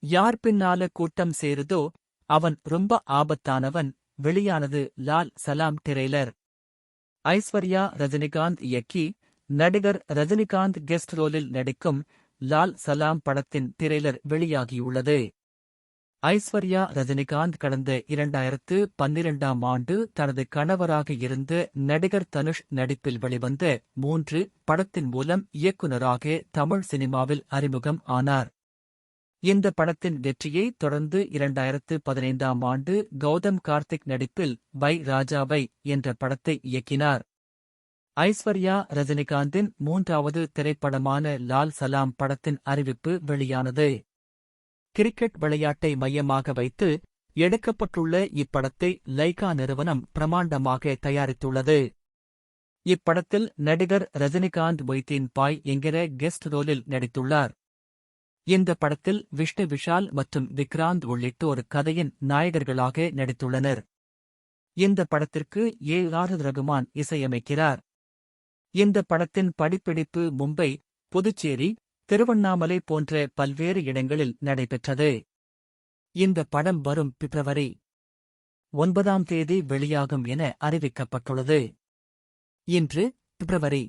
யார் பின்னால கூட்டம் சேருதோ அவன் ரொம்ப ஆபத்தானவன். வெளியானது லால் சலாம் டிரெய்லர். ஐஸ்வர்யா ரஜினிகாந்த் இயக்கி நடிகர் ரஜினிகாந்த் கெஸ்ட் ரோலில் நடிக்கும் லால் சலாம் படத்தின் திரைலர் வெளியாகியுள்ளது. ஐஸ்வர்யா ரஜினிகாந்த் கடந்த இரண்டாயிரத்து பன்னிரண்டாம் ஆண்டு தனது கணவராக இருந்த நடிகர் தனுஷ் நடிப்பில் வெளிவந்த மூன்று படத்தின் மூலம் இயக்குநராக தமிழ் சினிமாவில் அறிமுகம் ஆனார். இந்த படத்தின் வெற்றியை தொடர்ந்து இரண்டாயிரத்து பதினைந்தாம் ஆண்டு கௌதம் கார்த்திக் நடிப்பில் வை ராஜாவை என்ற படத்தை இயக்கினார். ஐஸ்வர்யா ரஜினிகாந்தின் மூன்றாவது திரைப்படமான லால் சலாம் படத்தின் அறிவிப்பு வெளியானது. கிரிக்கெட் விளையாட்டை மையமாக வைத்து எடுக்கப்பட்டுள்ள இப்படத்தை லைகா நிறுவனம் பிரமாண்டமாக தயாரித்துள்ளது. இப்படத்தில் நடிகர் ரஜினிகாந்த் மொய்தீன் பாய் என்கிற கெஸ்ட் ரோலில் நடித்துள்ளார். இந்த படத்தில் விஷ்ணு விஷால் மற்றும் விக்ராந்த் உள்ளிட்டோர் கதையின் நாயகர்களாக நடித்துள்ளனர். இந்த படத்திற்கு ஏ. ஆர் ரகுமான் இசையமைக்கிறார். இந்த படத்தின் படிப்பிடிப்பு மும்பை புதுச்சேரி திருவண்ணாமலை போன்ற பல்வேறு இடங்களில் நடைபெற்றது. இந்த படம் வரும் பிப்ரவரி ஒன்பதாம் தேதி வெளியாகும் என அறிவிக்கப்பட்டுள்ளது. இன்று பிப்ரவரி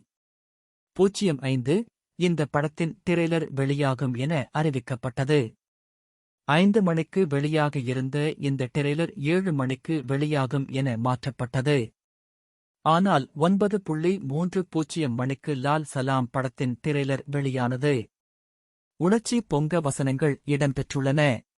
பூஜ்ஜியம் ஐந்து இந்த படத்தின் திரைலர் வெளியாகும் என அறிவிக்கப்பட்டது. ஐந்து மணிக்கு வெளியாக இருந்த இந்த டிரெய்லர் ஏழு மணிக்கு வெளியாகும் என மாற்றப்பட்டது. ஆனால் ஒன்பது புள்ளி மூன்று பூஜ்ஜியம் மணிக்கு லால் சலாம் படத்தின் திரைலர் வெளியானது. உணர்ச்சி பொங்க வசனங்கள் இடம்பெற்றுள்ளன.